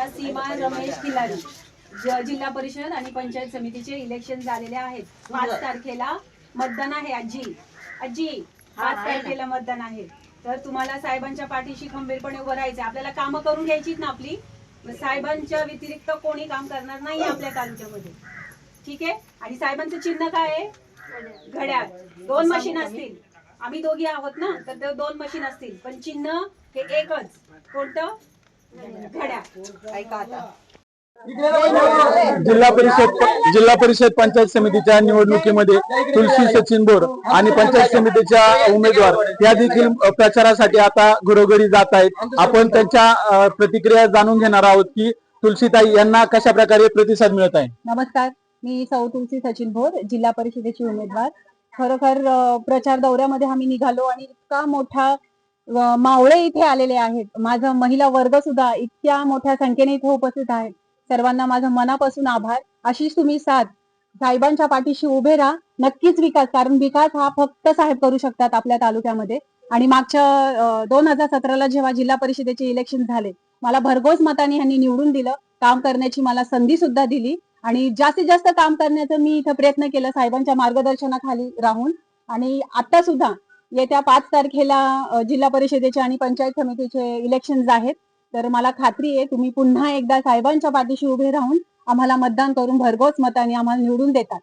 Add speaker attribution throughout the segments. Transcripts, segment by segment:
Speaker 1: आपल्या सीमा रमेश खिलारी ज- जिल्हा परिषद आणि पंचायत समितीचे इलेक्शन झालेले आहेत. पाच तारखेला मतदान आहे आजी. आजी पाच तारखेला मतदान आहे. तर तुम्हाला साहेबांच्या पाठीशी खंबीरपणे उभं राहायचं आपल्याला कामं करून घ्यायचीत ना आपली. मग साहेबांच्या व्यतिरिक्त कोणी काम करणार नाही आपल्या तालुक्यामध्ये. ठीक आहे? आणि साहेबांचं चिन्ह काय आहे? घड्याळ. दोन मशीन असतील. आम्ही दोघी आहोत ना? तर दोन मशीन असतील. पण चिन्ह हे एकच. कोणतं?
Speaker 2: जिल्हा परिषद जिल्हा परिषद पंचायत समितीच्या निवडणुकीमध्ये तुलसी सचिन बोर आणि पंचायत समितीच्या उमेदवार या देखील प्रचारासाठी आता घरोघरी जात आहेत. आपण त्यांच्या प्रतिक्रिया जाणून घेणार आहोत की तुलसीताई यांना कशा प्रकारे प्रतिसाद मिळत आहे?
Speaker 3: नमस्कार. मी सौ तुलसी सचिन भोर जिल्हा परिषदेची उमेदवार. खरोखर प्रचार दौऱ्यामध्ये आम्ही निघालो आणि इतका मोठा मावळे इथे आलेले आहेत. माझा महिला वर्ग सुद्धा इतक्या मोठ्या संख्येने इथे उपस्थित आहेत. सर्वांना माझा मनापासून आभार. अशीच तुम्ही साथ. साहेबांच्या पाठीशी उभे राहा. नक्कीच विकास कारण विकास हा फक्त साहेब करू शकतात आपल्या तालुक्यामध्ये. आणि मागच्या दोन हजार सतराला जेव्हा जिल्हा परिषदेचे इलेक्शन झाले मला भरघोस मताने यांनी निवडून दिलं. काम करण्याची मला संधी सुद्धा दिली. आणि जास्तीत जास्त काम करण्याचा मी इथं प्रयत्न केला साहेबांच्या मार्गदर्शनाखाली राहून. आणि आता सुद्धा येत्या पाच तारखेला जिल्हा परिषदेचे आणि पंचायत समितीचे इलेक्शन आहेत. तर मला खात्री आहे तुम्ही पुन्हा एकदा साहेबांच्या पाठीशी उभे राहून आम्हाला मतदान करून भरघोस मताने आम्हाला निवडून देतात.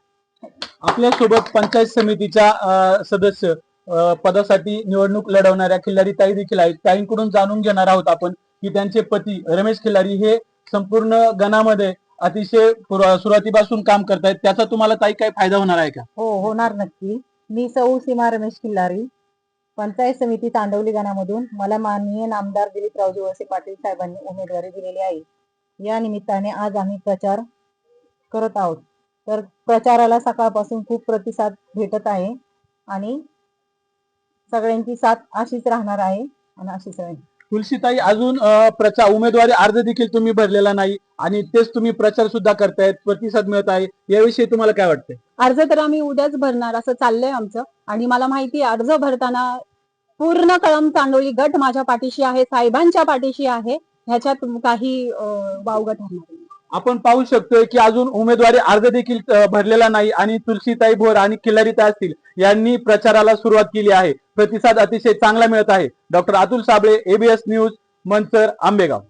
Speaker 2: आपल्यासोबत पंचायत समितीच्या सदस्य पदासाठी निवडणूक लढवणाऱ्या खिल्लारी ताई देखील आहेत. ताईंकडून जाणून घेणार आहोत आपण की त्यांचे पती रमेश खिल्लारी हे संपूर्ण गणामध्ये अतिशय सुरुवातीपासून काम करतायत. त्याचा तुम्हाला ताई काय फायदा होणार आहे का?
Speaker 3: हो होणार नक्की. मी सौ सीमा रमेश किल्लारी पंचायत समिती तांडवली गणामधून मला माननीय नामदार दिलीपरावजी वळसे पाटील साहेबांनी उमेदवारी दिलेली आहे. या निमित्ताने आज आम्ही प्रचार करत आहोत. तर प्रचाराला सकाळपासून खूप प्रतिसाद भेटत आहे आणि सगळ्यांची साथ अशीच राहणार आहे. आणि अशीच राहील.
Speaker 2: तुलसीताई अजून प्रचार उमेदवारी अर्ज देखील तुम्ही भरलेला नाही आणि तेच तुम्ही प्रचार सुद्धा करतायत प्रतिसाद मिळत आहे. याविषयी तुम्हाला काय वाटतंय?
Speaker 3: अर्ज तर आम्ही उद्याच भरणार असं चाललंय आमचं. आणि मला माहिती अर्ज भरताना पूर्ण कळम चांडोली गट माझ्या पाठीशी आहे साहेबांच्या पाठीशी आहे. ह्याच्यात काही अं, वावगं ठरणार
Speaker 2: आपण पाहू शकतोय की अजून उमेदवारी अर्ज देखील भरलेला नाही आणि तुलसीताई भोर आणि किल्लारीताई असतील यांनी प्रचाराला सुरुवात केली आहे. प्रतिसाद अतिशय चांगला मिळत आहे. Doctor Atul Sable ABS news Manchar Ambegaon.